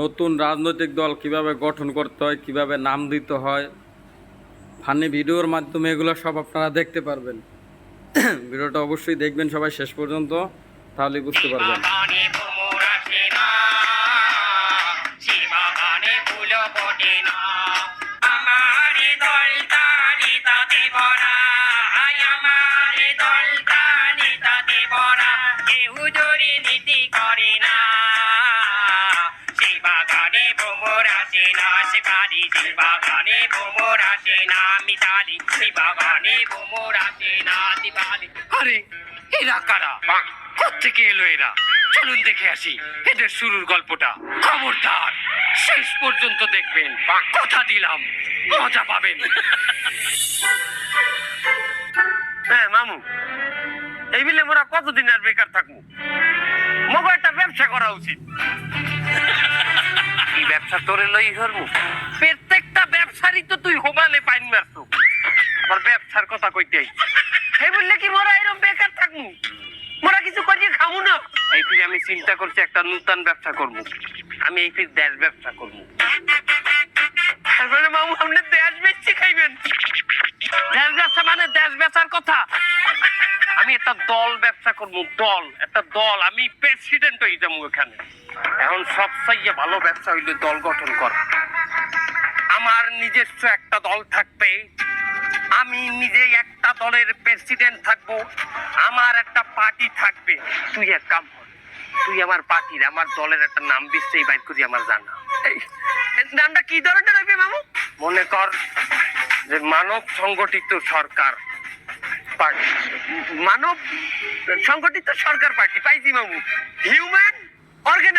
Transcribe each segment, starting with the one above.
নতুন রাজনৈতিক দল কীভাবে গঠন করতে হয়, কীভাবে নাম দিতে হয়। ফানি ভিডিওর মাধ্যমে এগুলো সব আপনারা দেখতে পারবেন। ভিডিওটা অবশ্যই দেখবেন সবাই শেষ পর্যন্ত তাহলে বুঝতে পারবেন। আসে সে যে বাগানে ভ্রমর আসে না মিতালি সে বাগানে ভ্রমর আসে না দিবালি আরে এরা কারা? কোথেকে এলো এরা? চলুন দেখে আসি এদের শুরুর গল্পটা। খবরদার শেষ পর্যন্ত দেখবেন। কথা দিলাম মজা পাবেন। হ্যাঁ মামু। এই মিলে মোরা কতদিন আর বেকার থাকব? মগো একটা ব্যবসা করা উচিত। কি ব্যবসা তোরে লই ধরবো? প্রত্যেকটা ব্যবসারই তো তুই হোমালে পাইন মারছো। আবার ব্যবসার কথা কইতে আই বললে কি মোরা এরকম বেকার থাকব মোরা কিছু করিয়ে খামু না? এই ফিরে আমি চিন্তা করছি একটা নতুন ব্যবসা করব। আমি এই ফির দেশ ব্যবসা করব। তারপরে মামু আপনি দেশ বেচছি খাইবেন। দেশ ব্যবসা মানে দেশ বেচার কথা। আমি একটা দল ব্যবসা করব, দল। একটা দল। আমি প্রেসিডেন্ট হয়ে যাব এখানে। এখন সবচেয়ে ভালো ব্যবসা হইলে দল গঠন করা। আমার নিজস্ব একটা দল থাকবে আমি নিজে একটা দলের প্রেসিডেন্ট থাকব আমার একটা পার্টি থাকবে। তুই এক কাম তুই আমার পার্টির আমার দলের একটা নাম বিশ্বেই বাইর করি আমার জানা। নামটা কি ধরনের রাখবে মামু মনে কর যে মানব সংগঠিত সরকার পার্টি মানব সংগঠিত সরকার পার্টি পাইছি মামু হিউম্যান গভর্নমেন্ট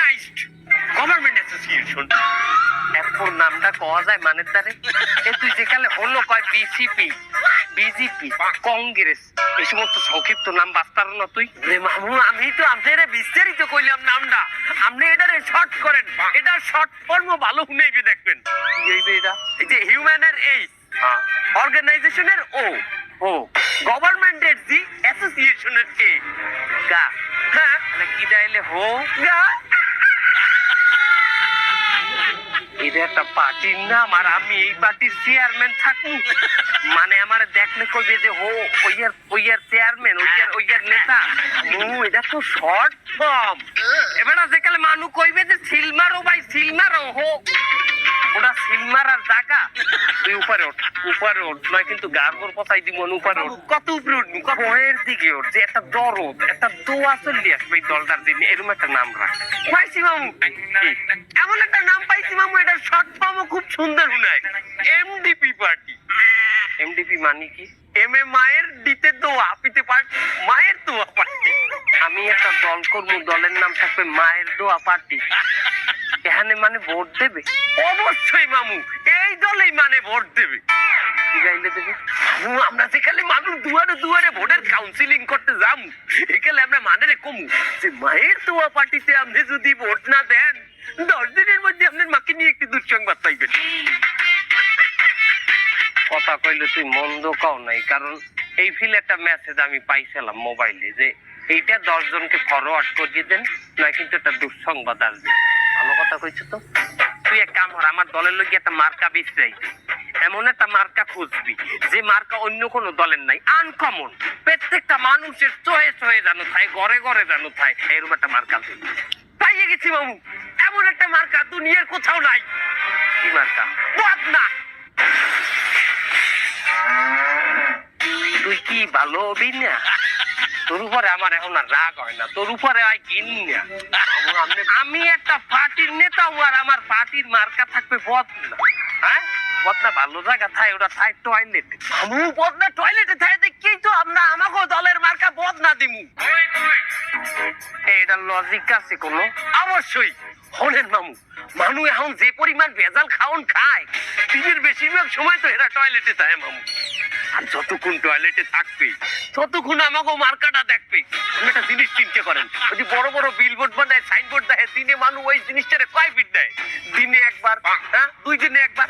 অ্যাসোসিয়েশন এরপর নামটা কওয়া যায় মানে তারে এ তুই যেখানে হলো কয় বিসিপি বিজেপি কংগ্রেস। এই সমস্ত সংক্ষিপ্ত নাম বাস্তার না তুই। রে মামু আমি তো আপনারে বিস্তারিত কইলাম নামটা। আপনি এটারে শর্ট করেন। এটা শর্ট ফর্ম ভালো শুনেইবে দেখবেন। কি হইবে এটা? এই যে হিউম্যানের এইচ অর্গানাইজেশনের ও। ও। গভর্নমেন্টের জি অ্যাসোসিয়েশনের এ গা। হ্যাঁ। মানে কি দাইলে হো? গা। এটা একটা পার্টির নাম আর আমি এই পার্টির চেয়ারম্যান থাকি মানে আমার দেখলে কইবে যে, হো ওইয়ার ওইয়ার চেয়ারম্যান ওইয়ার ওইয়ার নেতা। ও, এটা তো শর্ট ফর্ম এবারে আজকাল মানুষ কইবে যে সিলমারো ভাই সিলমারো হো ওটা সিলমার আর জায়গা। তুই উপরে ওঠ উপরে ওঠ নয় কিন্তু গার্গর পচাই দিব উপরে ওঠ। কত উপরে উঠবি কত? দিকে ওঠ যে একটা দরদ একটা দোয়া চলি আসবে এই দলটার দিন এরকম একটা নাম রাখ। পাইছি মামু এমন একটা নাম পাইছি মামু এটা শর্ট ফর্মও খুব সুন্দর শুনায় এমডিপি পার্টি এমডিপি মানে কি? এম এ মায়ের দিতে দোয়া পিতে পার্টি মায়ের দোয়া পার্টি আমি একটা দল করব দলের নাম থাকবে মায়ের দোয়া পার্টি এখানে মানে ভোট দেবে? অবশ্যই মামু, এই দলেই মানে ভোট দেবে। গাইলে দেবে আমরা যেখানে মানুষ, দুয়ারে দুয়ারে ভোটের কাউন্সিলিং করতে যাম এখানে আমরা মানে কমু। যে মায়ের দোয়া পার্টিতে আপনি যদি ভোট না দেন, দশ দিনের মধ্যে আপনার মাকে নিয়ে একটি দুঃসংবাদ পাইবেন। কথা কইলে তুই মন্দ কও নাই, কারণ এই ফিল একটা মেসেজ আমি পাইছিলাম মোবাইলে যে, এইটা দশ জনকে ফরওয়ার্ড করিয়ে দেন না কিন্তু একটা দুঃসংবাদ আসবে। ভালো কথা কইছো তো? তুই এক কাম কর, আমার দলের লোক একটা মার্কা বিছরাই এমন একটা মার্কা খুঁজবি, যে মার্কা অন্য কোনো দলের নাই আনকমন প্রত্যেকটা মানুষের চয়েস হয়ে জানো থাই ঘরে ঘরে জানো থাই এরকম একটা মার্কা পাইয়ে গেছি বাবু, এমন একটা মার্কা দুনিয়ার কোথাও নাই। কি মার্কা? বদনা তুই কি ভালো হবি না তোর উপরে আমার এখন আর রাগ হয় না। তোর উপরে আই কিন না। আমি একটা পার্টির নেতা আর আমার পার্টির মার্কা থাকবে বদনা। হ্যাঁ? বদনা ভালো জায়গা থাই ওটা থাই টয়লেট আমি বদনা টয়লেটে থাই দেখি তো আমরা আমাকে দলের মার্কা বদনা দিমু। এটা লজিক আছে কোনো? অবশ্যই। হলেন মামু, মানু এখন যে পরিমাণ ভেজাল খাওন খায় দিনের বেশিরভাগ সময় তো এরা টয়লেটে যায় মামু। আর যতক্ষণ টয়লেটে থাকবে ততক্ষণ আমাকে মার্কাটা দেখবে। একটা জিনিস চিন্তা করেন ওই যে বড় বড় বিলবোর্ড বানায় সাইনবোর্ড দেয় দিনে মানুষ ওই জিনিসটারে কয় ফিট দেয়? দিনে একবার হ্যাঁ? দুই দিনে একবার।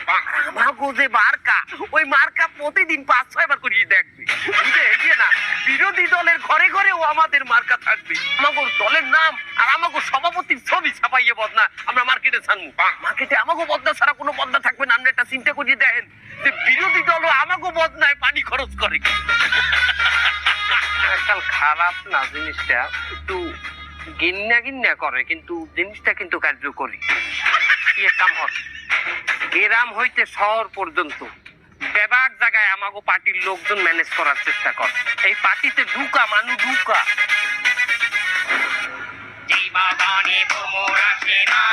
আমাকে যে মার্কা ওই মার্কা প্রতিদিন পাঁচ ছয় বার করিয়ে দেখবে। বুঝে এগিয়ে না বিরোধী দলের ঘরে ঘরে ও আমাদের মার্কা থাকবে। আমাকে দলের নাম আর আমাকে সভাপতির ছবি ছাপাইয়ে বদনা আমরা মার্কেটে ছাড়বো মার্কেটে আমাগো বদনা ছাড়া কোনো বদনা থাকবে না। আপনি একটা চিন্তা করিয়ে দেখেন যে বিরোধী দল আমাগো বদনায় পানি খরচ করে। আজকাল খারাপ না জিনিসটা? একটু গিন্না গিন্না করে কিন্তু জিনিসটা কিন্তু কার্যকরী। কি এক কাম হয় গ্রাম হইতে শহর পর্যন্ত বেবাক জায়গায় আমাগো পার্টির লোকজন ম্যানেজ করার চেষ্টা কর। এই পার্টিতে ঢুকা মানু ঢুকা। ভ্রমর আসে না